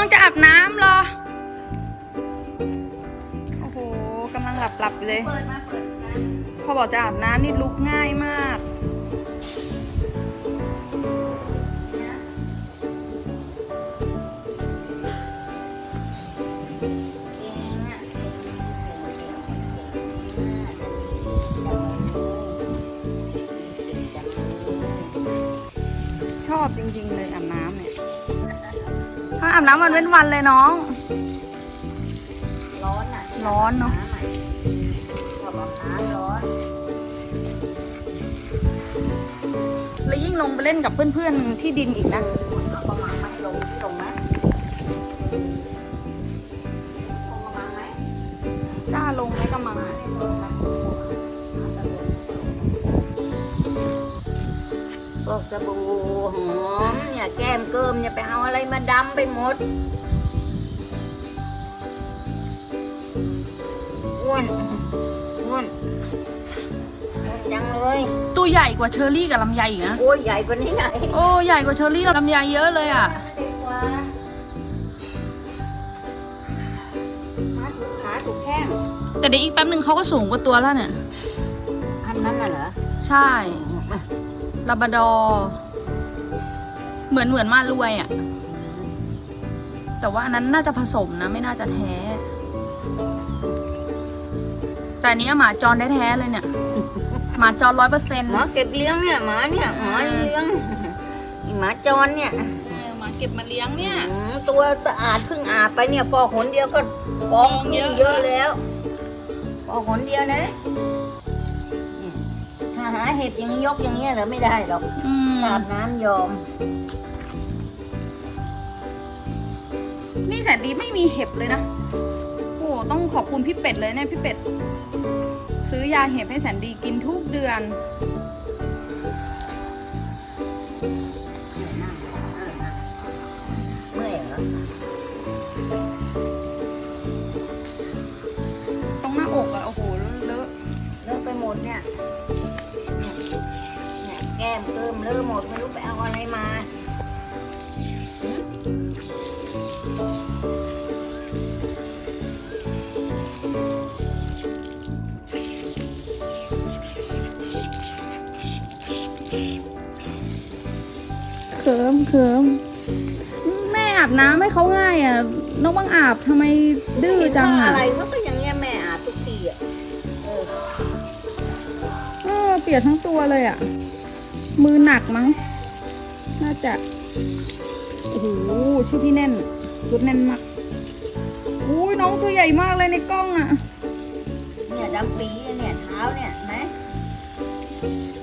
องจะอาบน้ำเหรอ โอ้โหกำลังหลับหลับๆเลย เปิดมาเปิดนะพอบอกจะอาบน้ำนี่ลุกง่ายมากเองอะชอบจริงๆเลยอาบน้ำ อาบน้ำวันเว้นวันเลยน้อง ร้อนอะร้อนเนอะำอ่ชอบอาบน้ำร้อน แล้วยิ่งลงไปเล่นกับเพื่อนๆที่ดินอีกนะเอากระมังมาให้ลงลงไหมลงกระมังไหมกล้าลงไหมกำมังลงมาพ สบู่หอมเนี่ยแก้มเกิมเนี่ยไปเอาอะไรมาดำไปหมดอ้วนอ้วนอ้วนจังเลย ตัวใหญ่กว่าเชอรี่กับลำไยอีกนะ โอ้ยใหญ่กว่านี้ไงโอ้ใหญ่กว่าเชอรี่กับลำไยเยอะเลยอะ เด็กกว่าขาถูกขาถูกแข้งแต่เดี๋ยวอีกแป๊บหนึ่งเขาก็สูงกว่าตัวแล้วเนี่ย อันนั้นน่ะเหรอ ใช่ ลาบราดอร์เหมือนเหมือนมารวยอะ แต่ว่าอันนั้นน่าจะผสมนะ ไม่น่าจะแท้ แต่อันนี้หมาจรแท้ๆเลยเนี่ย หมาจรร้อยเปอร์เซ็นต์หมาเก็บเลี้ยงเนี่ยหมาเนี่ยหมาเลี้ยงนี่หมาจรเนี่ยหมาเก็บมาเลี้ยงเนี่ยอืมตัวสะอาดเพิ่งอาบไปเนี่ยฟอกหนเดียวก็ฟองฟองเยเยอะอะเยอะแล้วฟอกหนเดียวนะเนี่ยถ้า หาเห็ดอย่างนี้ยกอย่างเงี้ยเหรอไม่ได้หรอกอืมอาบน้ำยอม นี่แสนดีไม่มีเห็บเลยนะ โอ้โหต้องขอบคุณพี่เป็ดเลยเนี่ยพี่เป็ด ซื้อยาเห็บให้แสนดีกินทุกเดือน เเติมเลอะหมดไม่รู้ไปเอาอะไรมาหึเคิมเคิมแม่อาบน้ำให้เขาง่ายอะน้องบังอาบทำไมดื้อจังเห็นว่าอะอะไรมันก็อย่างเงี้ยแม่อาบทุกทีอะ เออ เออเปียกทั้งตัวเลยอะ มือหนักมั้ง น่าจะ โอ้โหชื่อพี่แน่นรุดแน่นมากอุ้ยน้องตัวใหญ่มากเลยในกล้องอะเนี่ยดำปีเนี่ยเท้าเนี่ยเห็นไหม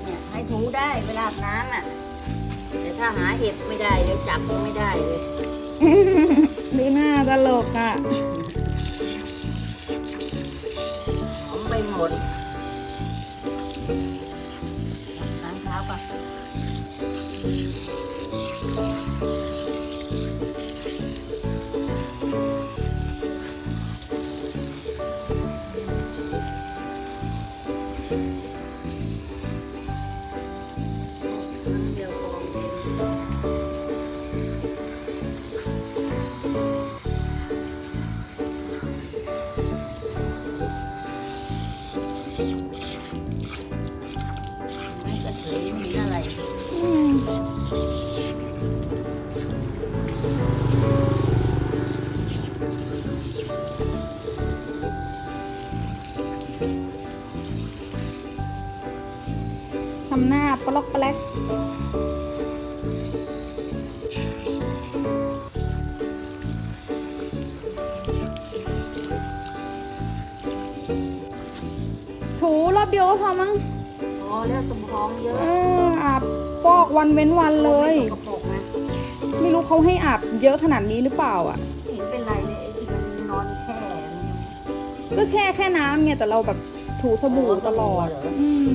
เนี่ยให้ถูได้เวลาอาบน้ำอะ แต่ถ้าหาเห็บไม่ได้เดี๋ยวจับยังไม่ได้เลยดูหน้าตลกอะหอมไปหมด ทำหน้าปลอกแปลก ถูรอบเดียวก็พอมั้งพอแล้วสมพองเยอะเอออาบฟอกวันเว้นวันเลยไม่สกปรกนะไม่รู้เขาให้อาบเยอะขนาดนี้หรือเปล่าอะ ไม่เห็นเป็นไรเลยไอ้ที่มันนอนแช่ก็แช่แค่น้ำไงแต่เราแบบถูสบู่ตลอดเหรออืม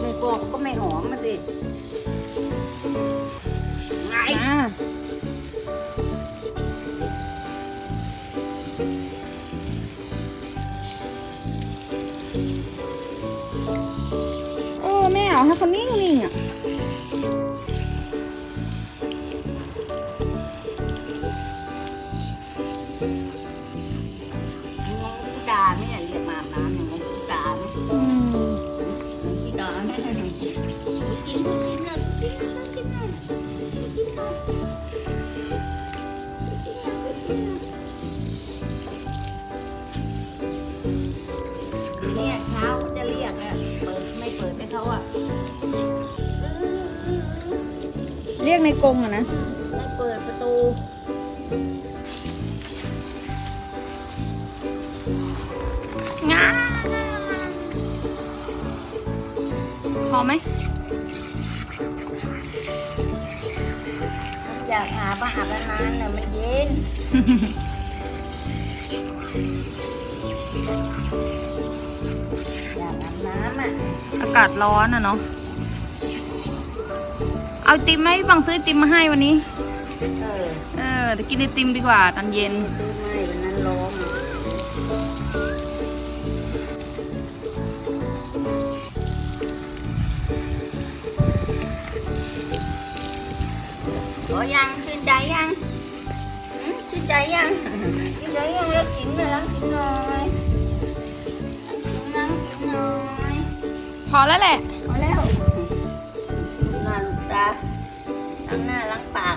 ไม่ฟอกก็ไม่หอมมาสิไงอะ เนี่ยเช้าเขาจะเรียกอะเปิดไม่เปิดให้เขาอะเรียกในกรงอะนะ ไม่เปิดประตู อไหมอยากอาบมาอาบนานๆน่ะมันเย็นอยากอาบน้ำอะอากาศร้อนอะเนาะเอาไอติมไหมพี่บังซื้อไอติมมาให้วันนี้ เออเออเดี๋ยวกินไอติมดีกว่าตอนเย็นซื้อไม่วันนั้นร้อง อะขอยังชื่นใจยังหืมชื่นใจยังชื่นใจยังแล้วกินหน่อยแล้วกินหน่อยกินน้ำกินหน่อยพอแล้วแหละพอแล้วหน้าลูกตาล้างหน้าล้างปาก